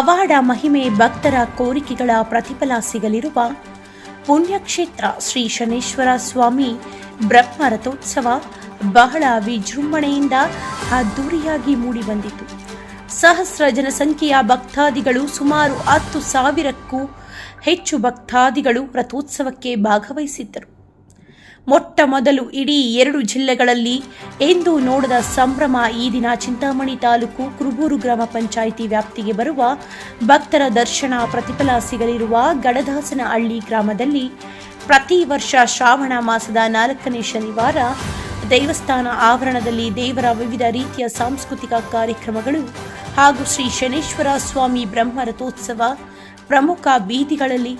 ಪವಾಡ ಮಹಿಮೆ ಭಕ್ತರ ಕೋರಿಕೆಗಳ ಪ್ರತಿಫಲ ಸಿಗಲಿರುವ ಪುಣ್ಯಕ್ಷೇತ್ರ ಶ್ರೀ ಶನೇಶ್ವರ ಸ್ವಾಮಿ ಬ್ರಹ್ಮರಥೋತ್ಸವ ಬಹಳ ವಿಜೃಂಭಣೆಯಿಂದ ಅದ್ದೂರಿಯಾಗಿ ಮೂಡಿಬಂದಿತು ಸಹಸ್ರ ಜನಸಂಖ್ಯೆಯ ಭಕ್ತಾದಿಗಳು ಸುಮಾರು ಹತ್ತು ಸಾವಿರಕ್ಕೂ ಹೆಚ್ಚು ಭಕ್ತಾದಿಗಳು ರಥೋತ್ಸವಕ್ಕೆ ಭಾಗವಹಿಸಿದ್ದರು. ಮೊಟ್ಟ ಮೊದಲು ಇಡೀ ಎರಡು ಜಿಲ್ಲೆಗಳಲ್ಲಿ ಎಂದು ನೋಡದ ಸಂಭ್ರಮ ಈ ದಿನ ಚಿಂತಾಮಣಿ ತಾಲೂಕು ಕುರುಬೂರು ಗ್ರಾಮ ಪಂಚಾಯಿತಿ ವ್ಯಾಪ್ತಿಗೆ ಬರುವ ಭಕ್ತರ ದರ್ಶನ ಪ್ರತಿಫಲ ಸಿಗಲಿರುವ ಗಡದಾಸನಹಳ್ಳಿ ಗ್ರಾಮದಲ್ಲಿ ಪ್ರತಿ ವರ್ಷ ಶ್ರಾವಣ ಮಾಸದ ನಾಲ್ಕನೇ ಶನಿವಾರ ದೇವಸ್ಥಾನ ಆವರಣದಲ್ಲಿ ದೇವರ ವಿವಿಧ ರೀತಿಯ ಸಾಂಸ್ಕೃತಿಕ ಕಾರ್ಯಕ್ರಮಗಳು ಹಾಗೂ ಶ್ರೀ ಶನೇಶ್ವರ ಸ್ವಾಮಿ ಬ್ರಹ್ಮ ರಥೋತ್ಸವ ಪ್ರಮುಖ ಬೀದಿಗಳಲ್ಲಿ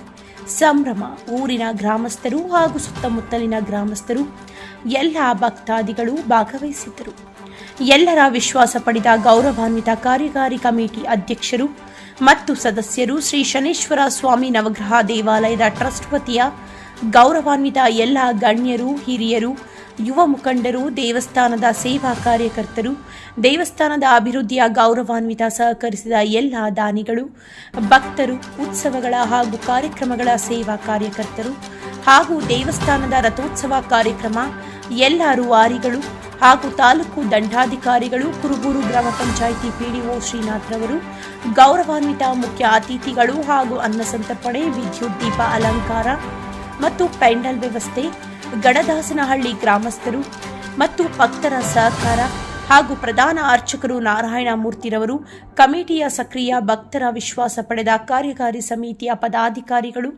ಸಂಭ್ರಮ. ಊರಿನ ಗ್ರಾಮಸ್ಥರು ಹಾಗೂ ಸುತ್ತಮುತ್ತಲಿನ ಗ್ರಾಮಸ್ಥರು, ಎಲ್ಲ ಭಕ್ತಾದಿಗಳು ಭಾಗವಹಿಸಿದ್ದರು. ಎಲ್ಲರ ವಿಶ್ವಾಸ ಪಡೆದ ಗೌರವಾನ್ವಿತ ಕಾರ್ಯಕಾರಿ ಕಮಿಟಿ ಅಧ್ಯಕ್ಷರು ಮತ್ತು ಸದಸ್ಯರು ಶ್ರೀ ಶನೇಶ್ವರ ಸ್ವಾಮಿ ನವಗ್ರಹ ದೇವಾಲಯದ ಟ್ರಸ್ಟ್ ವತಿಯ ಗೌರವಾನ್ವಿತ ಎಲ್ಲ ಗಣ್ಯರು, ಹಿರಿಯರು ಯುವ ಮುಖಂಡರು, ದೇವಸ್ಥಾನದ ಸೇವಾ ಕಾರ್ಯಕರ್ತರು, ದೇವಸ್ಥಾನದ ಅಭಿವೃದ್ಧಿಯ ಗೌರವಾನ್ವಿತ ಸಹಕರಿಸಿದ ಎಲ್ಲ ದಾನಿಗಳು, ಭಕ್ತರು, ಉತ್ಸವಗಳ ಹಾಗೂ ಕಾರ್ಯಕ್ರಮಗಳ ಸೇವಾ ಕಾರ್ಯಕರ್ತರು ಹಾಗೂ ದೇವಸ್ಥಾನದ ರಥೋತ್ಸವ ಕಾರ್ಯಕ್ರಮ, ಎಲ್ಲ ರೂವಾರಿಗಳು ಹಾಗೂ ತಾಲೂಕು ದಂಡಾಧಿಕಾರಿಗಳು, ಕುರುಬೂರು ಗ್ರಾಮ ಪಂಚಾಯಿತಿ ಪಿಡಿಒ ಶ್ರೀನಾಥ್ರವರು ಗೌರವಾನ್ವಿತ ಮುಖ್ಯ ಅತಿಥಿಗಳು ಹಾಗೂ ಅನ್ನಸಂತರ್ಪಣೆ ವಿದ್ಯುತ್ ದೀಪ ಅಲಂಕಾರ ಮತ್ತು ಪೆಂಡಲ್ ವ್ಯವಸ್ಥೆ ಗಡದಾಸನಹಳ್ಳಿ ಗ್ರಾಮಸ್ಥರು ಮತ್ತು ಭಕ್ತರ ಸಹಕಾರ ಹಾಗೂ ಪ್ರಧಾನ ಅರ್ಚಕರು ನಾರಾಯಣ ಮೂರ್ತಿರವರು ಕಮಿಟಿಯ ಸಕ್ರಿಯ ಭಕ್ತರ ವಿಶ್ವಾಸ ಪಡೆದ ಕಾರ್ಯಕಾರಿ ಸಮಿತಿಯ ಪದಾಧಿಕಾರಿಗಳು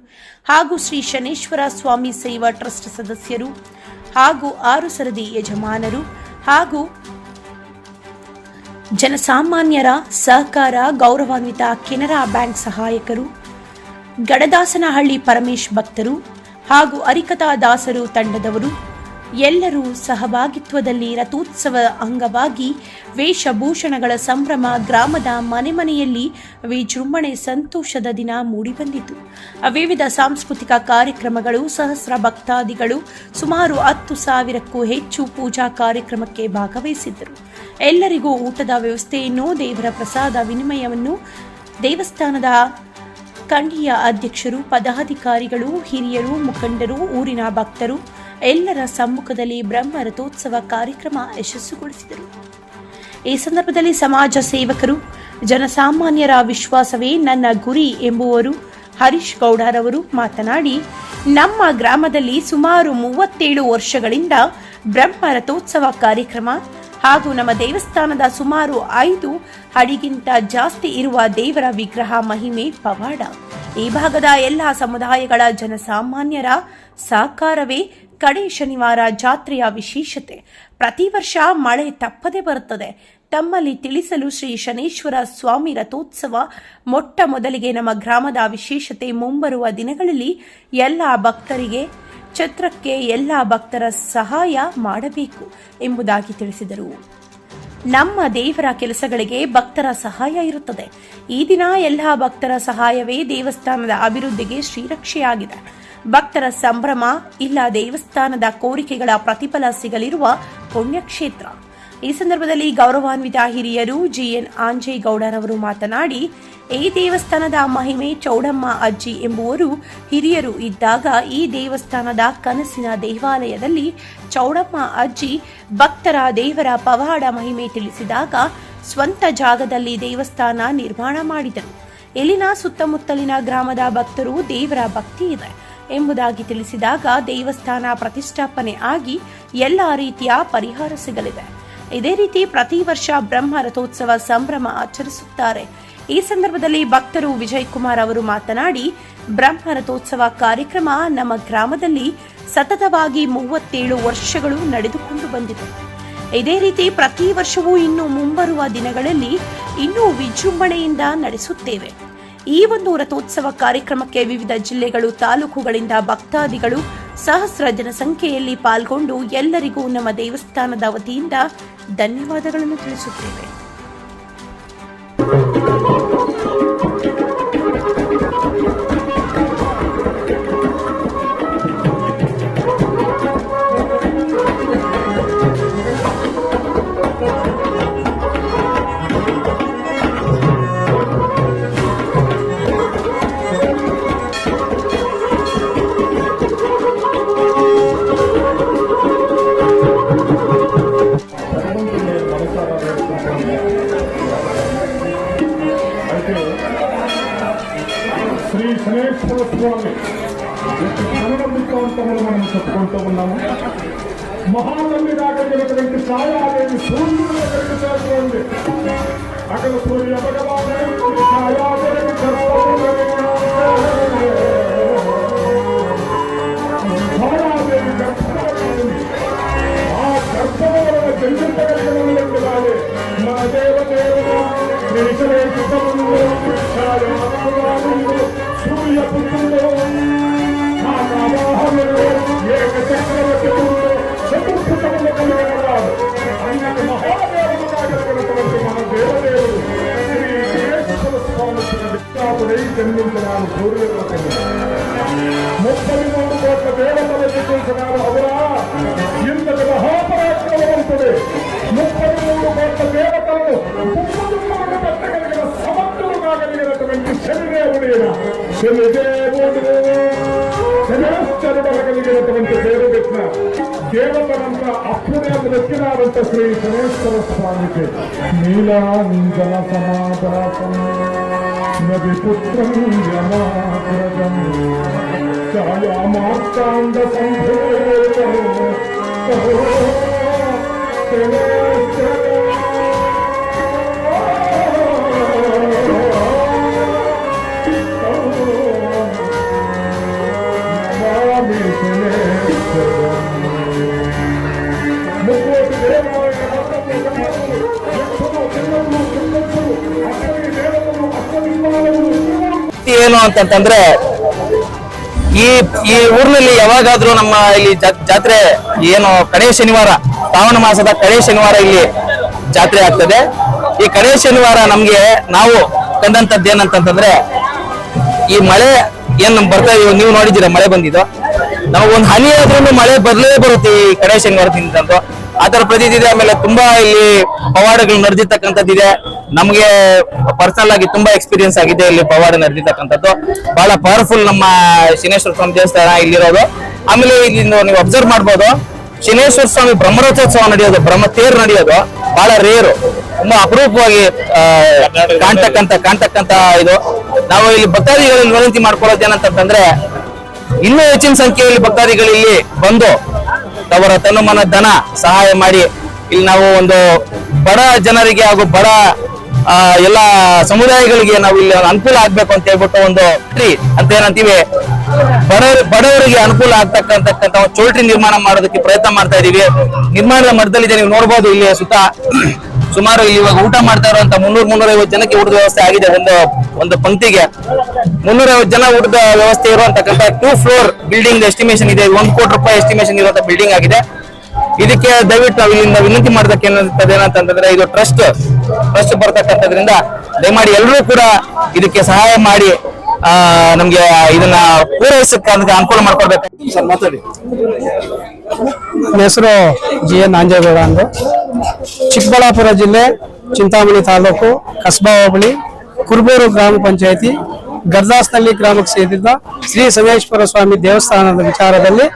ಹಾಗೂ ಶ್ರೀ ಶನೇಶ್ವರ ಸ್ವಾಮಿ ಸೇವಾ ಟ್ರಸ್ಟ್ ಸದಸ್ಯರು ಹಾಗೂ ಆರು ಸರದಿ ಯಜಮಾನರು ಹಾಗೂ ಜನಸಾಮಾನ್ಯರ ಸಹಕಾರ ಗೌರವಾನ್ವಿತ ಕೆನರಾ ಬ್ಯಾಂಕ್ ಸಹಾಯಕರು, ಗಡದಾಸನಹಳ್ಳಿ ಪರಮೇಶ್ ಭಕ್ತರು ಹಾಗೂ ಅರಿಕತಾ ದಾಸರು ತಂಡದವರು ಎಲ್ಲರೂ ಸಹಭಾಗಿತ್ವದಲ್ಲಿ ರಥೋತ್ಸವ ಅಂಗವಾಗಿ ವೇಷಭೂಷಣಗಳ ಸಂಭ್ರಮ ಗ್ರಾಮದ ಮನೆ ಮನೆಯಲ್ಲಿ ವಿಜೃಂಭಣೆ ಸಂತೋಷದ ದಿನ ಮೂಡಿಬಂದಿತು. ವಿವಿಧ ಸಾಂಸ್ಕೃತಿಕ ಕಾರ್ಯಕ್ರಮಗಳು, ಸಹಸ್ರ ಭಕ್ತಾದಿಗಳು ಸುಮಾರು ಹತ್ತು ಸಾವಿರಕ್ಕೂ ಹೆಚ್ಚು ಪೂಜಾ ಕಾರ್ಯಕ್ರಮಕ್ಕೆ ಭಾಗವಹಿಸಿದ್ದರು. ಎಲ್ಲರಿಗೂ ಊಟದ ವ್ಯವಸ್ಥೆಯನ್ನು ದೇವರ ಪ್ರಸಾದ ವಿನಿಮಯವನ್ನು ದೇವಸ್ಥಾನದ ಕಂಡಿಯ ಅಧ್ಯಕ್ಷರು, ಪದಾಧಿಕಾರಿಗಳು, ಹಿರಿಯರು, ಮುಖಂಡರು, ಊರಿನ ಭಕ್ತರು ಎಲ್ಲರ ಸಮ್ಮುಖದಲ್ಲಿ ಬ್ರಹ್ಮ ರಥೋತ್ಸವ ಕಾರ್ಯಕ್ರಮ ಯಶಸ್ಸುಗೊಳಿಸಿದರು. ಈ ಸಂದರ್ಭದಲ್ಲಿ ಸಮಾಜ ಸೇವಕರು, ಜನಸಾಮಾನ್ಯರ ವಿಶ್ವಾಸವೇ ನನ್ನ ಗುರಿ ಎಂಬುವರು ಹರೀಶ್ ಗೌಡರವರು ಮಾತನಾಡಿ, ನಮ್ಮ ಗ್ರಾಮದಲ್ಲಿ ಸುಮಾರು ಮೂವತ್ತೇಳು ವರ್ಷಗಳಿಂದ ಬ್ರಹ್ಮ ರಥೋತ್ಸವ ಕಾರ್ಯಕ್ರಮ ಹಾಗೂ ನಮ್ಮ ದೇವಸ್ಥಾನದ ಸುಮಾರು ಐದು ಹಡಿಗಿಂತ ಜಾಸ್ತಿ ಇರುವ ದೇವರ ವಿಗ್ರಹ ಮಹಿಮೆ ಪವಾಡ. ಈ ಭಾಗದ ಎಲ್ಲ ಸಮುದಾಯಗಳ ಜನಸಾಮಾನ್ಯರ ಸಾಕಾರವೇ ಕಡೆ ಶನಿವಾರ ಜಾತ್ರೆಯ ವಿಶೇಷತೆ. ಪ್ರತಿ ವರ್ಷ ಮಳೆ ತಪ್ಪದೆ ಬರುತ್ತದೆ. ತಮ್ಮಲ್ಲಿ ತಿಳಿಸಲು ಶ್ರೀ ಶನೇಶ್ವರ ಸ್ವಾಮಿ ರಥೋತ್ಸವ ಮೊಟ್ಟ ಮೊದಲಿಗೆ ನಮ್ಮ ಗ್ರಾಮದ ವಿಶೇಷತೆ ಮುಂಬರುವ ದಿನಗಳಲ್ಲಿ ಎಲ್ಲ ಭಕ್ತರಿಗೆ ಛತ್ರಕ್ಕೆ ಎಲ್ಲ ಭಕ್ತರ ಸಹಾಯ ಮಾಡಬೇಕು ಎಂಬುದಾಗಿ ತಿಳಿಸಿದರು. ನಮ್ಮ ದೇವರ ಕೆಲಸಗಳಿಗೆ ಭಕ್ತರ ಸಹಾಯ ಇರುತ್ತದೆ. ಈ ದಿನ ಎಲ್ಲ ಭಕ್ತರ ಸಹಾಯವೇ ದೇವಸ್ಥಾನದ ಅಭಿವೃದ್ಧಿಗೆ ಶ್ರೀರಕ್ಷೆಯಾಗಿದೆ. ಭಕ್ತರ ಸಂಭ್ರಮ ಇಲ್ಲ ದೇವಸ್ಥಾನದ ಕೋರಿಕೆಗಳ ಪ್ರತಿಫಲ ಸಿಗಲಿರುವ ಪುಣ್ಯಕ್ಷೇತ್ರ. ಈ ಸಂದರ್ಭದಲ್ಲಿ ಗೌರವಾನ್ವಿತ ಹಿರಿಯರು ಜಿಎನ್ ಆಂಜೇಗೌಡರವರು ಮಾತನಾಡಿ, ಈ ದೇವಸ್ಥಾನದ ಮಹಿಮೆ ಚೌಡಮ್ಮ ಅಜ್ಜಿ ಎಂಬುವರು ಹಿರಿಯರು ಇದ್ದಾಗ ಈ ದೇವಸ್ಥಾನದ ಕನಸಿನ ದೇವಾಲಯದಲ್ಲಿ ಚೌಡಮ್ಮ ಅಜ್ಜಿ ಭಕ್ತರ ದೇವರ ಪವಾಡ ಮಹಿಮೆ ತಿಳಿಸಿದಾಗ ಸ್ವಂತ ಜಾಗದಲ್ಲಿ ದೇವಸ್ಥಾನ ನಿರ್ಮಾಣ ಮಾಡಿದರು. ಇಲ್ಲಿನ ಸುತ್ತಮುತ್ತಲಿನ ಗ್ರಾಮದ ಭಕ್ತರು ದೇವರ ಭಕ್ತಿ ಇದೆ ಎಂಬುದಾಗಿ ತಿಳಿಸಿದಾಗ ದೇವಸ್ಥಾನ ಪ್ರತಿಷ್ಠಾಪನೆ ಆಗಿ ಎಲ್ಲ ರೀತಿಯ ಪರಿಹಾರ ಸಿಗಲಿದೆ. ಇದೇ ರೀತಿ ಪ್ರತಿ ವರ್ಷ ಬ್ರಹ್ಮ ರಥೋತ್ಸವ ಸಂಭ್ರಮ ಆಚರಿಸುತ್ತಾರೆ. ಈ ಸಂದರ್ಭದಲ್ಲಿ ಭಕ್ತರು ವಿಜಯ್ ಕುಮಾರ್ ಅವರು ಮಾತನಾಡಿ, ಬ್ರಹ್ಮ ರಥೋತ್ಸವ ಕಾರ್ಯಕ್ರಮ ನಮ್ಮ ಗ್ರಾಮದಲ್ಲಿ ಸತತವಾಗಿ ಮೂವತ್ತೇಳು ವರ್ಷಗಳು ನಡೆದುಕೊಂಡು ಬಂದಿದೆ. ಇದೇ ರೀತಿ ಪ್ರತಿ ವರ್ಷವೂ ಇನ್ನು ಮುಂಬರುವ ದಿನಗಳಲ್ಲಿ ಇನ್ನೂ ವಿಜೃಂಭಣೆಯಿಂದ ನಡೆಸುತ್ತೇವೆ. ಈ ಒಂದು ರಥೋತ್ಸವ ಕಾರ್ಯಕ್ರಮಕ್ಕೆ ವಿವಿಧ ಜಿಲ್ಲೆಗಳು, ತಾಲೂಕುಗಳಿಂದ ಭಕ್ತಾದಿಗಳು ಸಹಸ್ರ ಜನಸಂಖ್ಯೆಯಲ್ಲಿ ಪಾಲ್ಗೊಂಡು ಎಲ್ಲರಿಗೂ ನಮ್ಮ ದೇವಸ್ಥಾನದ ವತಿಯಿಂದ ಧನ್ಯವಾದಗಳನ್ನು ತಿಳಿಸುತ್ತೇವೆ. శనిదేవుడైన శనిదేవుడు శనేశ్వరుడు అనగలిగినటువంటి పేరు పెట్టిన దేవతలంతా అప్పుడే వచ్చినారంట శ్రీ శనేశ్వర స్వామికి నీలాంజన సమాధాసం నది పుత్రం యమాగ్రజం ఛాయామార్తాండ ಏನು ಅಂತಂತಂದ್ರೆ, ಈ ಈ ಊರಿನಲ್ಲಿ ಯಾವಾಗಾದ್ರೂ ನಮ್ಮ ಇಲ್ಲಿ ಜಾತ್ರೆ ಏನು ಕಡೆ ಶನಿವಾರ, ಶ್ರಾವಣ ಮಾಸದ ಕಡೆ ಶನಿವಾರ ಇಲ್ಲಿ ಜಾತ್ರೆ ಆಗ್ತದೆ. ಈ ಕಡೆ ಶನಿವಾರ ನಮ್ಗೆ ನಾವು ಕಂಡಂತದ್ದು ಏನಂತಂತಂದ್ರೆ ಈ ಮಳೆ ಏನ್ ನಮ್ ಬರ್ತಾ ಇದೀವಿ ನೀವು ನೋಡಿದ್ದೀರಾ, ಮಳೆ ಬಂದಿದ್ದು ನಮಗೊಂದು ಹನಿ ಆದ್ರೂ ಮಳೆ ಬರ್ಲೇ ಬರುತ್ತೆ ಈ ಕಡೆ ಶನಿವಾರದಿಂದ ಆ ತರ ಪ್ರತೀತಿ ಇದೆ. ಆಮೇಲೆ ತುಂಬಾ ಇಲ್ಲಿ ಪವಾಡಗಳು ನಡೆದಿರ್ತಕ್ಕಂಥದ್ದಿದೆ ನಮ್ಗೆ ಪರ್ಸನಲ್ ಆಗಿ ತುಂಬಾ ಎಕ್ಸ್ಪೀರಿಯನ್ಸ್ ಆಗಿದೆ ಇಲ್ಲಿ ಪವಾಡ ನಡೆದಿರ್ತಕ್ಕಂಥದ್ದು. ಬಹಳ ಪವರ್ಫುಲ್ ನಮ್ಮ ಶನೇಶ್ವರ ಸ್ವಾಮಿ ದೇವಸ್ಥಾನ ಇಲ್ಲಿರೋದು. ಆಮೇಲೆ ಇಲ್ಲಿ ನೀವು ಅಬ್ಸರ್ವ್ ಮಾಡ್ಬೋದು. ಶನೇಶ್ವರ ಸ್ವಾಮಿ ಬ್ರಹ್ಮರಥೋತ್ಸವ ನಡೆಯೋದು, ಬ್ರಹ್ಮ ತೇರು ನಡೆಯೋದು ಬಹಳ ರೇರು ತುಂಬಾ ಅಪರೂಪವಾಗಿ ಕಾಣ್ತಕ್ಕಂಥ ಕಾಣ್ತಕ್ಕಂತ ಕಾಣ್ತಕ್ಕಂತ ಇದು. ನಾವು ಇಲ್ಲಿ ಭಕ್ತಾದಿಗಳಲ್ಲಿ ವಿನಂತಿ ಮಾಡ್ಕೊಳ್ಳೋದು ಏನಂತಂದ್ರೆ ಇನ್ನೂ ಹೆಚ್ಚಿನ ಸಂಖ್ಯೆಯಲ್ಲಿ ಭಕ್ತಾದಿಗಳು ಇಲ್ಲಿ ಬಂದು ಅವರ ತನುಮನ ಧನ ಸಹಾಯ ಮಾಡಿ ಇಲ್ಲಿ ನಾವು ಒಂದು ಬಡ ಜನರಿಗೆ ಹಾಗೂ ಬಡ ಎಲ್ಲ ಸಮುದಾಯಗಳಿಗೆ ನಾವು ಇಲ್ಲಿ ಅನುಕೂಲ ಆಗ್ಬೇಕು ಅಂತ ಹೇಳ್ಬಿಟ್ಟು ಒಂದು ಟ್ರೀ ಅಂತ ಏನಂತೀವಿ. ಬಡ, ಬಡವರಿಗೆ ಅನುಕೂಲ ಆಗ್ತಕ್ಕಂತಕ್ಕಂತ ಚೌಲ್ಟ್ರಿ ನಿರ್ಮಾಣ ಮಾಡೋದಕ್ಕೆ ಪ್ರಯತ್ನ ಮಾಡ್ತಾ ಇದೀವಿ. ನಿರ್ಮಾಣದ ಮಟ್ಟದಲ್ಲಿ ನೀವು ನೋಡ್ಬೋದು ಇಲ್ಲಿ ಸುತ್ತ ಸುಮಾರು ಇವಾಗ ಊಟ ಮಾಡ್ತಾ ಇರುವಂತ ಮುನ್ನೂರ್ ಮುನ್ನೂರ ಐವತ್ತು ಜನಕ್ಕೆ ಊಟದ ವ್ಯವಸ್ಥೆ ಆಗಿದೆ ಒಂದು ಒಂದು ಪಂಕ್ತಿಗೆ. ಮುನ್ನೂರೈವತ್ತು ಜನ ಊಟದ ವ್ಯವಸ್ಥೆ ಇರುವಂತಕ್ಕಂಥ ಟೂ ಫ್ಲೋರ್ ಬಿಲ್ಡಿಂಗ್ ಎಸ್ಟಿಮೇಷನ್ ಇದೆ. ಒಂದ್ ಕೋಟಿ ರೂಪಾಯಿ ಎಸ್ಟಿಮೇಷನ್ ಇರುವಂತ ಬಿಲ್ಡಿಂಗ್ ಆಗಿದೆ. ಇದಕ್ಕೆ ದಯವಿಟ್ಟು ನಾವು ಇಲ್ಲಿಂದ ವಿನಂತಿ ಮಾಡದಕ್ಕೆ ಏನಂತಂದ್ರೆ, ಇದು ಟ್ರಸ್ಟ್ ಟ್ರಸ್ಟ್ ಬರ್ತಕ್ಕಂಥದ್ರಿಂದ ದಯಮಾಡಿ ಎಲ್ಲರೂ ಕೂಡ ಇದಕ್ಕೆ ಸಹಾಯ ಮಾಡಿ, ಆ, ನಮ್ಗೆ ಇದನ್ನ ಪೂರೈಸಕ್ಕೆ ಅನುಕೂಲ ಮಾಡ್ಕೊಡ್ಬೇಕು. ಸರ್, ಮಾತಾಡಿ. ನನ್ನ ಹೆಸರು ಜಿ ಎನ್ ಆಂಜೇಗೌಡ ಅಂದು. ಚಿಕ್ಕಬಳ್ಳಾಪುರ ಜಿಲ್ಲೆ, ಚಿಂತಾಮಣಿ ತಾಲೂಕು, ಕಸ್ಬಾ ಹೋಬಳಿ, ಕುರುಬೂರು ಗ್ರಾಮ ಪಂಚಾಯತಿ ಗರ್ದಾಸ್ನಳ್ಳಿ ಗ್ರಾಮಕ್ಕೆ ಸೇರಿದ ಶ್ರೀ ಸಮೇಶ್ವರ ಸ್ವಾಮಿ ದೇವಸ್ಥಾನದ ವಿಚಾರದಲ್ಲಿ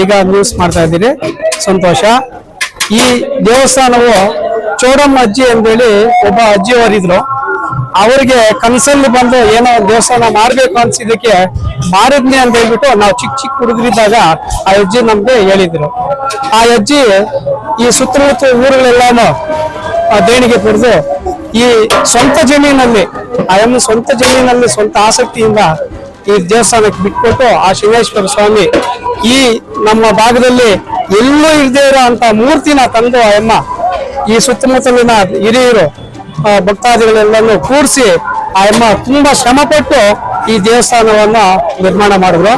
ಈಗ ನ್ಯೂಸ್ ಮಾಡ್ತಾ ಇದ್ದೀನಿ ಸಂತೋಷ. ಈ ದೇವಸ್ಥಾನವು ಚೋರಮ್ಮ ಅಜ್ಜಿ ಅಂತೇಳಿ ಒಬ್ಬ ಅಜ್ಜಿಯವರಿದ್ರು. ಅವರಿಗೆ ಕನಸಲ್ಲಿ ಬಂದು ಏನೋ ದೇವಸ್ಥಾನ ಮಾಡ್ಬೇಕು ಅನ್ಸಿದ್ದಕ್ಕೆ ಮಾಡಿದ್ನಿ ಅಂತ ಹೇಳ್ಬಿಟ್ಟು ನಾವು ಚಿಕ್ಕ ಚಿಕ್ಕ ಹುಡುಗರಿದ್ದಾಗ ಆ ಅಜ್ಜಿ ನಮ್ಗೆ ಹೇಳಿದ್ರು. ಆ ಅಜ್ಜಿ ಈ ಸುತ್ತಮುತ್ತ ಊರುಗಳೆಲ್ಲಾನು ಆ ದೇಣಿಗೆ ಪಡೆದು ಈ ಸ್ವಂತ ಜಮೀನಲ್ಲಿ ಎಮ್ಮ ಸ್ವಂತ ಜಮೀನಲ್ಲಿ ಸ್ವಂತ ಆಸಕ್ತಿಯಿಂದ ಈ ದೇವಸ್ಥಾನಕ್ಕೆ ಬಿಟ್ಕೊಟ್ಟು ಆ ಶಿವೇಶ್ವರ ಸ್ವಾಮಿ ಈ ನಮ್ಮ ಭಾಗದಲ್ಲಿ ಎಲ್ಲೂ ಇರದೇ ಇರೋ ಅಂತ ಮೂರ್ತಿನ ತಂದು ಆ ಅಮ್ಮ ಈ ಸುತ್ತಮುತ್ತಲಿನ ಹಿರಿಯರು ಭಕ್ತಾದಿಗಳೆಲ್ಲನೂ ಕೂರಿಸಿ ಆ ಅಮ್ಮ ತುಂಬಾ ಶ್ರಮಪಟ್ಟು ಈ ದೇವಸ್ಥಾನವನ್ನ ನಿರ್ಮಾಣ ಮಾಡಿದ್ರು.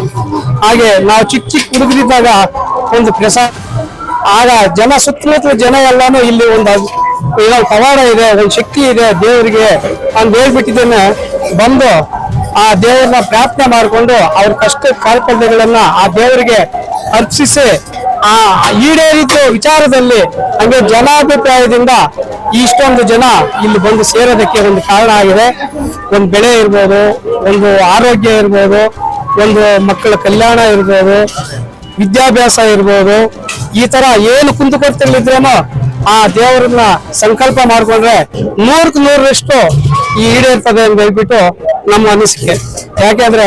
ಹಾಗೆ ನಾವು ಚಿಕ್ಕ ಚಿಕ್ಕ ಹುಡುಗರಿದ್ದಾಗ ಒಂದು ಪ್ರಸಾದ, ಆಗ ಜನ ಸುತ್ತಮುತ್ತ ಜನ ಎಲ್ಲಾನು ಇಲ್ಲಿ ಒಂದು ಏನೋ ಪವಾಡ ಇದೆ, ಒಂದು ಶಕ್ತಿ ಇದೆ ದೇವರಿಗೆ ಅಂತ ಹೇಳ್ಬಿಟ್ಟಿದ್ದೇನೆ ಬಂದು ಆ ದೇವರನ್ನ ಪ್ರಾರ್ಥನೆ ಮಾಡಿಕೊಂಡು ಅವ್ರ ಕಷ್ಟ ಕಾಲ್ಪಲ್ಯಗಳನ್ನ ಆ ದೇವರಿಗೆ ಅರ್ಪಿಸಿ ಆ ಈಡೇರಿದ್ದು ವಿಚಾರದಲ್ಲಿ ಹಂಗೆ ಜನಾಭಿಪ್ರಾಯದಿಂದ ಇಷ್ಟೊಂದು ಜನ ಇಲ್ಲಿ ಬಂದು ಸೇರೋದಕ್ಕೆ ಒಂದು ಕಾರಣ ಆಗಿದೆ. ಒಂದು ಬೆಳೆ ಇರ್ಬೋದು, ಒಂದು ಆರೋಗ್ಯ ಇರ್ಬೋದು, ಒಂದು ಮಕ್ಕಳ ಕಲ್ಯಾಣ ಇರ್ಬೋದು, ವಿದ್ಯಾಭ್ಯಾಸ ಇರ್ಬೋದು. ಈ ತರ ಏನು ಕುಂದುಕೊರತೆಗಳಿದ್ರೇನೋ ಆ ದೇವರನ್ನ ಸಂಕಲ್ಪ ಮಾಡ್ಕೊಂಡ್ರೆ ನೂರಕ್ಕೆ ನೂರರಷ್ಟು ಈ ಈಡೇರ್ತದೆ ಅಂತ ಹೇಳ್ಬಿಟ್ಟು ನಮ್ಮ ಅನಿಸಿಕೆ. ಯಾಕೆಂದ್ರೆ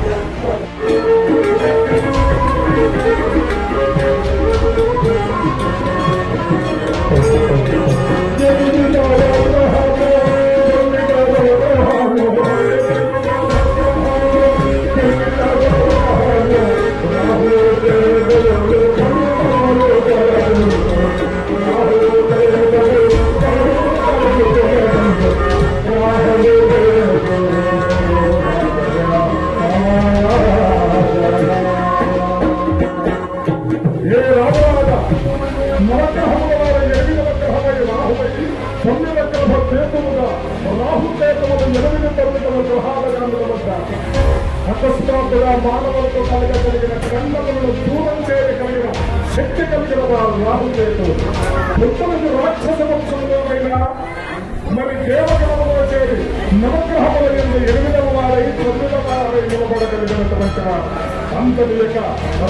అంతటి యొక్క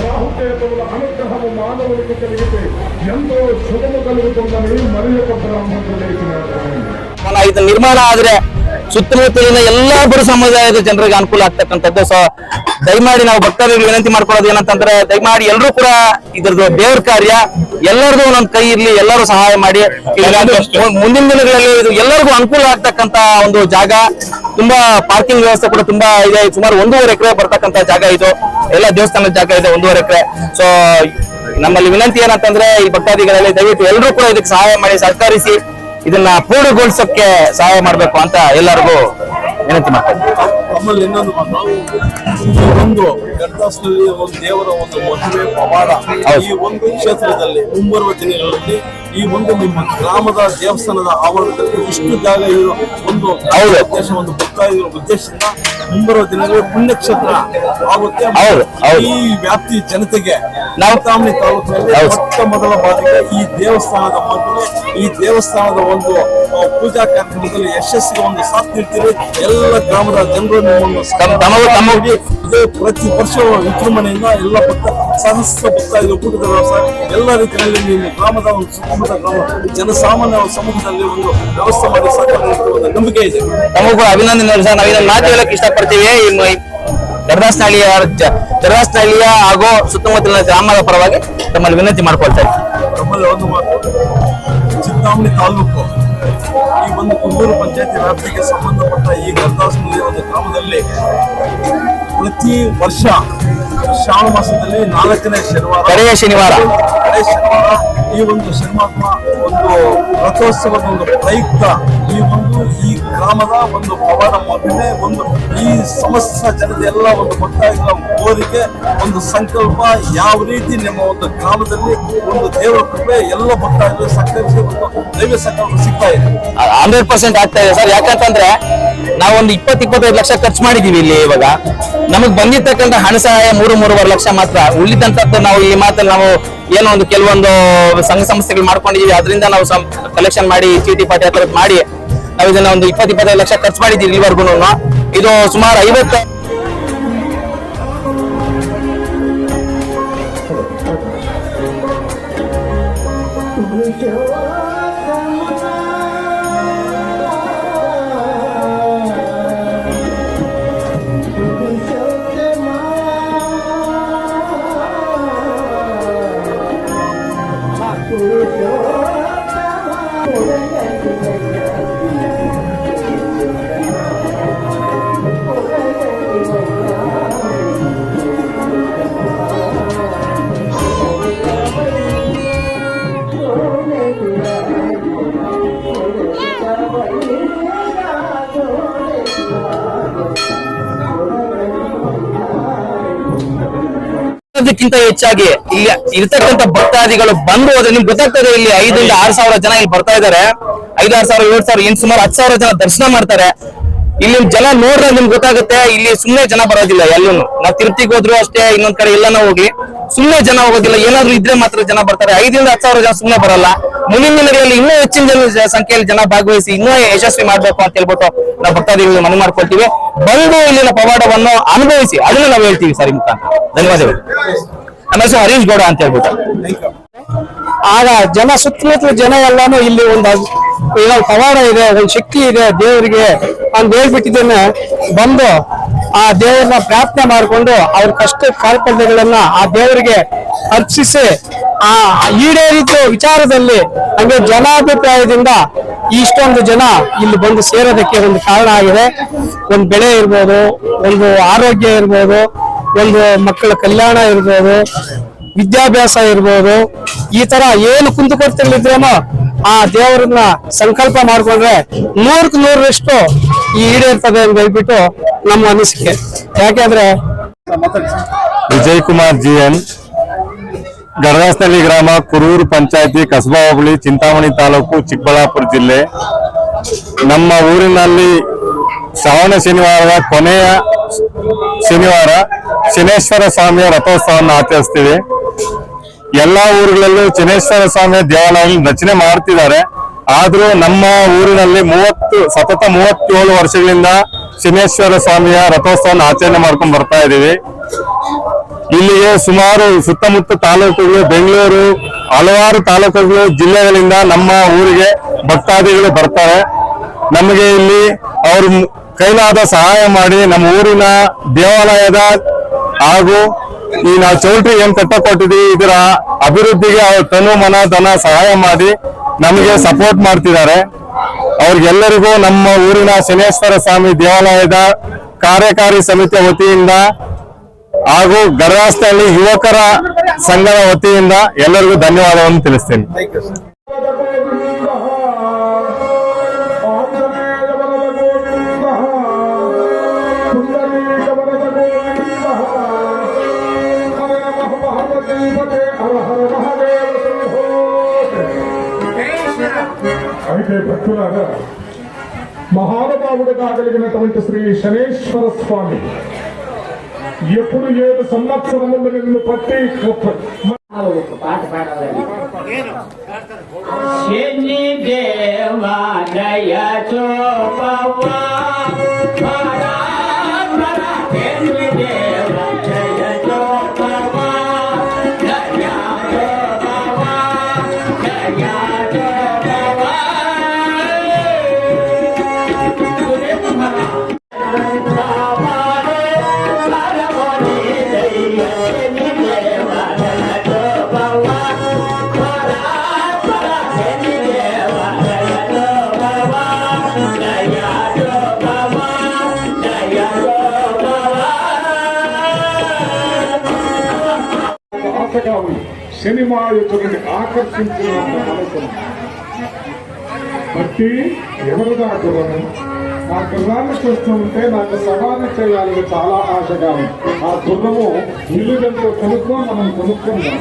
రాహుకేతువుల అనుగ్రహము మానవులకు కలిగితే ఎంతో శుభము కలుగుతుందని మరి ఒక బ్రాహ్మణుడు లేచినాడు మన ಇದು ನಿರ್ಮಾಣ ಆದ್ರೆ ಸುತ್ತಮುತ್ತಲಿನ ಎಲ್ಲಾ ಬಡ ಸಮುದಾಯದ ಜನರಿಗೆ ಅನುಕೂಲ ಆಗ್ತಕ್ಕಂಥದ್ದು ಸೊ ದಯಮಾಡಿ ನಾವು ಭಕ್ತರಿಗೆ ವಿನಂತಿ ಮಾಡ್ಕೊಳ್ಳೋದು ಏನಂತಂದ್ರೆ ದಯಮಾಡಿ ಎಲ್ಲರೂ ಕೂಡ ಇದ್ರದ್ದು ದೇವ್ರ ಕಾರ್ಯ ಎಲ್ಲರದು ಒಂದೊಂದು ಕೈ ಇರ್ಲಿ ಎಲ್ಲರೂ ಸಹಾಯ ಮಾಡಿ. ಮುಂದಿನ ದಿನಗಳಲ್ಲಿ ಇದು ಎಲ್ಲರಿಗೂ ಅನುಕೂಲ ಆಗ್ತಕ್ಕಂತ ಒಂದು ಜಾಗ. ತುಂಬಾ ಪಾರ್ಕಿಂಗ್ ವ್ಯವಸ್ಥೆ ಕೂಡ ತುಂಬಾ ಇದೆ. ಸುಮಾರು ಒಂದೂವರೆ ಎಕರೆ ಬರ್ತಕ್ಕಂತ ಜಾಗ ಇದು. ಎಲ್ಲ ದೇವಸ್ಥಾನದ ಜಾಗ ಇದೆ ಒಂದೂವರೆ ಎಕರೆ. ಸೊ ನಮ್ಮಲ್ಲಿ ವಿನಂತಿ ಏನಂತಂದ್ರೆ ಈ ಭಕ್ತಾದಿಗಳಲ್ಲಿ ದಯವಿಟ್ಟು ಎಲ್ಲರೂ ಕೂಡ ಇದಕ್ಕೆ ಸಹಾಯ ಮಾಡಿ ಸಹಕರಿಸಿ ಇದನ್ನ ಪೂರ್ಣಗೊಳಿಸೋಕೆ ಸಹಾಯ ಮಾಡ್ಬೇಕು ಅಂತ ಎಲ್ಲರಿಗೂ ವಿನಂತಿ ಮಾಡ್ತೀನಿ ನಮ್ಮಲ್ಲಿ ಇನ್ನೊಂದು ಒಂದು ಗರ್ದಾಸ್ನಲ್ಲಿ ಒಂದು ದೇವರ ಒಂದು ಮದುವೆ ಪವಾಡ. ಈ ಒಂದು ಕ್ಷೇತ್ರದಲ್ಲಿ ಮುಂಬರುವ ದಿನಗಳಲ್ಲಿ ಈ ಒಂದು ನಿಮ್ಮ ಗ್ರಾಮದ ದೇವಸ್ಥಾನದ ಆವರಣದಲ್ಲಿ ಇಷ್ಟು ಜಾಗ ಇರೋ ಒಂದು ಅವರ ಉದ್ದೇಶ ಒಂದು ಬರ್ತಾ ಇರೋ ಉದ್ದೇಶದಿಂದ ಮುಂಬರುವ ದಿನಗಳಲ್ಲಿ ಪುಣ್ಯಕ್ಷೇತ್ರ ಆಗುತ್ತೆ. ಈ ವ್ಯಾಪ್ತಿ ಜನತೆಗೆ ನಾವು- ಚಿಂತಾಮಣಿ ತಾಲೂಕಿನಲ್ಲಿ. ಮೊಟ್ಟ ಮೊದಲ ಬಾರಿಗೆ ಈ ದೇವಸ್ಥಾನದ ಮದುವೆ ಈ ದೇವಸ್ಥಾನದ ಒಂದು ಪೂಜಾ ಕಾರ್ಯಕ್ರಮದಲ್ಲಿ ಯಶಸ್ಸಿಗೆ ಒಂದು ಸಾಥ್ ನೀಡ್ತೀರಿ. ಎಲ್ಲ ಗ್ರಾಮದ ಜನರು ನಿಮ್ಮನ್ನು ಇದೇ ಪ್ರತಿ ವರ್ಷ ವಿಜೃಂಭಣೆಯಿಂದ ಎಲ್ಲ ಭಕ್ತ ಸಹಸ್ರ ಭಕ್ತಾದಿಗಳು ಕೂಟದ ವ್ಯವಸ್ಥೆ ಎಲ್ಲ ರೀತಿಯಲ್ಲಿ ನಿಮ್ಮ ಗ್ರಾಮದ ಒಂದು ಸುತ್ತಮುತ್ತ ಗ್ರಾಮ ಜನಸಾಮಾನ್ಯ ಸಮೂಹದಲ್ಲಿ ಒಂದು ವ್ಯವಸ್ಥೆ ಮಾಡಿ ಒಂದು ನಂಬಿಕೆ ಇದೆ. ತಮಗೂ ಅಭಿನಂದನೆ ಸರ್ ನಾವು ಇದನ್ನ ಮಾತು ಹೇಳಕ್ ಇಷ್ಟಪಡ್ತೀವಿ. ಗರ್ಭಾಸ್ನಹಳ್ಳಿಯ ಗರ್ಭಾಸ್ನಹಳ್ಳಿಯ ಹಾಗೂ ಸುತ್ತಮುತ್ತಲಿನ ಗ್ರಾಮದ ಪರವಾಗಿ ತಮ್ಮಲ್ಲಿ ವಿನಂತಿ ಮಾಡ್ಕೊಳ್ತಾ ತಮ್ಮಲ್ಲಿ ಒಂದು ಮಾತು ಚಿಂತಾಮಣಿ ತಾಲೂಕು ಈ ಒಂದು ಕುಂದೂರು ಪಂಚಾಯತಿ ವ್ಯಾಪ್ತಿಗೆ ಸಂಬಂಧಪಟ್ಟ ಈ ಗರ್ದಾಸ್ನಲ್ಲಿ ಒಂದು ಗ್ರಾಮದಲ್ಲಿ ಪ್ರತಿ ವರ್ಷ ಶ್ರಾವಣ ಮಾಸದಲ್ಲಿ ನಾಲ್ಕನೇ ಶನಿವಾರ ಕಡೆಯ ಶನಿವಾರ. ಕಡೆಯ ಶನಿವಾರ ಈ ಒಂದು ಸಿನಿಮಾತ್ಮ ಒಂದು ರಥೋತ್ಸವದ ಒಂದು ಪ್ರಯುಕ್ತ ಈ ಒಂದು ಈ ಗ್ರಾಮದ ಒಂದು ಪವನ ಮಹಿಮೆ ಒಂದು ಈ ಸಮಸ್ತ ಜನದ ಎಲ್ಲ ಒಂದು ಭಕ್ತಾದಿಗಳ ಕೋರಿಕೆ, ಒಂದು ಸಂಕಲ್ಪ, ಯಾವ ರೀತಿ ನಿಮ್ಮ ಒಂದು ಗ್ರಾಮದಲ್ಲಿ ಒಂದು ದೇವರ ಕೃಪೆ ಎಲ್ಲ ಭಕ್ತಾದಿಗಳು ಸಹಕರಿಸಿ ಒಂದು ದೈವ ಸಂಕಲ್ಪ ಸಿಗ್ತಾ ಇದೆ. ಹಂಡ್ರೆಡ್ ಪರ್ಸೆಂಟ್ ಆಗ್ತಾ ಇದೆ. ಸರ್, ಯಾಕಂತಂದ್ರೆ ನಾವು ಒಂದು ಇಪ್ಪತ್ತು ಇಪ್ಪತ್ತೈದು ಲಕ್ಷ ಖರ್ಚು ಮಾಡಿದೀವಿ ಇಲ್ಲಿ ಇವಾಗ. ನಮಗ್ ಬಂದಿರ್ತಕ್ಕಂಥ ಹಣ ಸಹಾಯ ಮೂರು ಮೂರುವರೆ ಲಕ್ಷ ಮಾತ್ರ. ಉಳಿದಂತದ್ದು ನಾವು ಈ ಮಾತಲ್ಲಿ ನಾವು ಏನೋ ಒಂದು ಕೆಲವೊಂದು ಸಂಘ ಸಂಸ್ಥೆಗಳು ಮಾಡ್ಕೊಂಡಿದೀವಿ. ಅದರಿಂದ ನಾವು ಕಲೆಕ್ಷನ್ ಮಾಡಿ, ಚೀಟಿ ಪಾಟಿ ಆ ಮಾಡಿ ನಾವು ಇದನ್ನ ಒಂದು ಇಪ್ಪತ್ತು, ಇಪ್ಪತ್ತೈದು ಲಕ್ಷ ಖರ್ಚು ಮಾಡಿದೀವಿ ಇಲ್ಲಿವರೆಗೂ ಇದು ಸುಮಾರು ಐವತ್ತು ಅದಕ್ಕಿಂತ ಹೆಚ್ಚಾಗಿ ಇಲ್ಲಿ ಇರ್ತಕ್ಕಂಥ ಭಕ್ತಾದಿಗಳು ಬಂದು ಹೋದ್ರೆ ನಿಮ್ಗೆ ಗೊತ್ತಾಗ್ತದೆ ಇಲ್ಲಿ ಐದರಿಂದ ಆರು ಸಾವಿರ ಜನ ಇಲ್ಲಿ ಬರ್ತಾ ಇದಾರೆ ಐದಾರು ಸಾವಿರ, ಏಳು ಸಾವಿರ ಏನ್ ಸುಮಾರು ಹತ್ತು ಸಾವಿರ ಜನ ದರ್ಶನ ಮಾಡ್ತಾರೆ. ಇಲ್ಲಿ ಜನ ನೋಡ್ರೆ ನಿಮ್ಗೆ ಗೊತ್ತಾಗುತ್ತೆ, ಇಲ್ಲಿ ಸುಮ್ನೆ ಜನ ಬರೋದಿಲ್ಲ ಎಲ್ಲೂ ನಾವು ತಿರುಪ್ತಿಗೆ ಹೋದ್ರು ಅಷ್ಟೇ, ಇನ್ನೊಂದ್ ಕಡೆ ಎಲ್ಲಾನ ಹೋಗ್ಲಿ. ಸುಮ್ಮನೆ ಜನ ಹೋಗೋದಿಲ್ಲ, ಏನಾದ್ರು ಇದ್ರೆ ಮಾತ್ರ ಜನ ಬರ್ತಾರೆ. ಐದರಿಂದ ಹತ್ತು ಸಾವಿರ ಜನ ಸುಮ್ಮನೆ ಬರಲ್ಲ. ಮುಂದಿನ ದಿನಗಳಲ್ಲಿ ಇನ್ನೂ ಹೆಚ್ಚಿನ ಜನ ಸಂಖ್ಯೆಯಲ್ಲಿ ಜನ ಭಾಗವಹಿಸಿ ಇನ್ನೂ ಯಶಸ್ವಿ ಮಾಡ್ಬೇಕು ಅಂತ ಹೇಳ್ಬಿಟ್ಟು ನಾವು ಭಕ್ತಾದಿಗಳಿಗೆ ಮನವಿ ಮಾಡ್ಕೊಳ್ತೀವಿ. ಬಂದು ಇಲ್ಲಿನ ಪವಾಡವನ್ನು ಅನುಭವಿಸಿ. ಅದನ್ನ ನಾವು ಹೇಳ್ತೀವಿ ಸರ್ ಮುಖಾಂತರ. ಧನ್ಯವಾದಗಳು. ನಮ್ಮ ಹರೀಶ್ ಗೌಡ ಅಂತ ಹೇಳ್ಬಿಟ್ಟು. ಆಗ ಜನ ಸುತ್ತಮುತ್ತಲ ಜನ ಎಲ್ಲಾನು ಇಲ್ಲಿ ಒಂದು ಏನೋ ಪವಾಡ ಇದೆ, ಒಂದು ಶಕ್ತಿ ಇದೆ ದೇವರಿಗೆ ಅಂತ ಹೇಳ್ಬಿಟ್ಟಿದ್ದೇನೆ ಬಂದು ಆ ದೇವರನ್ನ ಪ್ರಾರ್ಥನೆ ಮಾಡಿಕೊಂಡು ಅವ್ರ ಕಷ್ಟ ಕಾರ್ಪಣ್ಯಗಳನ್ನ ಆ ದೇವರಿಗೆ ಅರ್ಪಿಸಿ ಆ ಈಡೇರಿದ್ದು ವಿಚಾರದಲ್ಲಿ ಹಂಗೆ ಜನಾಭಿಪ್ರಾಯದಿಂದ ಇಷ್ಟೊಂದು ಜನ ಇಲ್ಲಿ ಬಂದು ಸೇರೋದಕ್ಕೆ ಒಂದು ಕಾರಣ ಆಗಿದೆ. ಒಂದು ಬೆಳೆ ಇರ್ಬೋದು, ಒಂದು ಆರೋಗ್ಯ ಇರ್ಬೋದು, ಒಂದು ಮಕ್ಕಳ ಕಲ್ಯಾಣ ಇರ್ಬೋದು ವಿದ್ಯಾಭ್ಯಾಸ ಇರ್ಬೋದು, ಈ ತರ ಏನು ಕುಂದುಕೊರತೆಗಳಿದ್ರೇನೋ ಆ ದೇವರನ್ನ ಸಂಕಲ್ಪ ಮಾಡ್ಕೊಂಡ್ರೆ ನೂರಕ್ಕೆ ನೂರರಷ್ಟು ಈ ಈಡೇರ್ತದೆ ಅಂತ ಹೇಳ್ಬಿಟ್ಟು ನಮ್ಮ ಅನಿಸಿಕೆ. ಯಾಕೆಂದ್ರೆ ವಿಜಯ್ ಕುಮಾರ್ ಜಿ ಎನ್ ಗಡದಾಸನಹಳ್ಳಿ ಗ್ರಾಮ ಕುರೂರು ಪಂಚಾಯತಿ ಕಸಬಾ ಹೋಬಳಿ, ಚಿಂತಾಮಣಿ ತಾಲೂಕು, ಚಿಕ್ಕಬಳ್ಳಾಪುರ ಜಿಲ್ಲೆ. ನಮ್ಮ ಊರಿನಲ್ಲಿ ಶ್ರಾವಣ ಶನಿವಾರದ ಕೊನೆಯ ಶನಿವಾರ ಶನೇಶ್ವರ ಸ್ವಾಮಿಯ ರಥೋತ್ಸವವನ್ನು ಆಚರಿಸ್ತೀವಿ. ಎಲ್ಲಾ ಊರುಗಳಲ್ಲೂ ಚನ್ನೇಶ್ವರ ಸ್ವಾಮಿ ದೇವಾಲಯ ರಚನೆ ಮಾಡ್ತಿದ್ದಾರೆ. ಆದ್ರೂ ನಮ್ಮ ಊರಿನಲ್ಲಿ ಮೂವತ್ತು, ಸತತ ಮೂವತ್ತೇಳು ವರ್ಷಗಳಿಂದ ಚನ್ನೇಶ್ವರ ಸ್ವಾಮಿಯ ರಥೋತ್ಸವವನ್ನು ಆಚರಣೆ ಮಾಡ್ಕೊಂಡು ಬರ್ತಾ ಇದ್ದೀವಿ. ಇಲ್ಲಿಗೆ ಸುಮಾರು ಸುತ್ತಮುತ್ತ ತಾಲೂಕುಗಳು, ಬೆಂಗಳೂರು, ಹಲವಾರು ತಾಲೂಕುಗಳು, ಜಿಲ್ಲೆಗಳಿಂದ ನಮ್ಮ ಊರಿಗೆ ಭಕ್ತಾದಿಗಳು ಬರ್ತಾರೆ. ನಮಗೆ ಇಲ್ಲಿ ಅವರು ಕೈಲಾದ ಸಹಾಯ ಮಾಡಿ ನಮ್ಮ ಊರಿನ ದೇವಾಲಯದ ಹಾಗೂ ಈ ನಾವು ಚೌಲ್ಟ್ರಿ ಏನ್ ಕಟ್ಟಕೊಟ್ಟಿದೀವಿ ಇದರ ಅಭಿವೃದ್ಧಿಗೆ ಅವ್ರ ತನು ಮನ ಧನ ಸಹಾಯ ಮಾಡಿ ನಮಗೆ ಸಪೋರ್ಟ್ ಮಾಡ್ತಿದ್ದಾರೆ. ಅವ್ರಿಗೆಲ್ಲರಿಗೂ ನಮ್ಮ ಊರಿನ ಶನೇಶ್ವರ ಸ್ವಾಮಿ ದೇವಾಲಯದ ಕಾರ್ಯಕಾರಿ ಸಮಿತಿಯ ವತಿಯಿಂದ ಹಾಗೂ ಗರ್ವಾಸ್ತಹಳ್ಳಿ ಯುವಕರ ಸಂಘದ ವತಿಯಿಂದ ಎಲ್ಲರಿಗೂ ಧನ್ಯವಾದವನ್ನು ತಿಳಿಸ್ತೇನೆ. అయితే మహానుభావుడు కాగలిగినటువంటి శ్రీ శనేశ్వర స్వామి. ఎప్పుడు ఏడు సంవత్సరములు నిన్ను పట్టి శని దేవాలయ చోపవా. స్వామి సినిమా యొక్క ఆకర్షించిన ఆలోచన బట్టి ఎవరు దాటులను నా గుర్రాన్ని చూస్తుంటే నాకు సవాలు చేయాలని చాలా ఆశగా ఆ గుర్రము ఇల్లు జంతువు కొనుక్కో మనం కొనుక్కుందాం.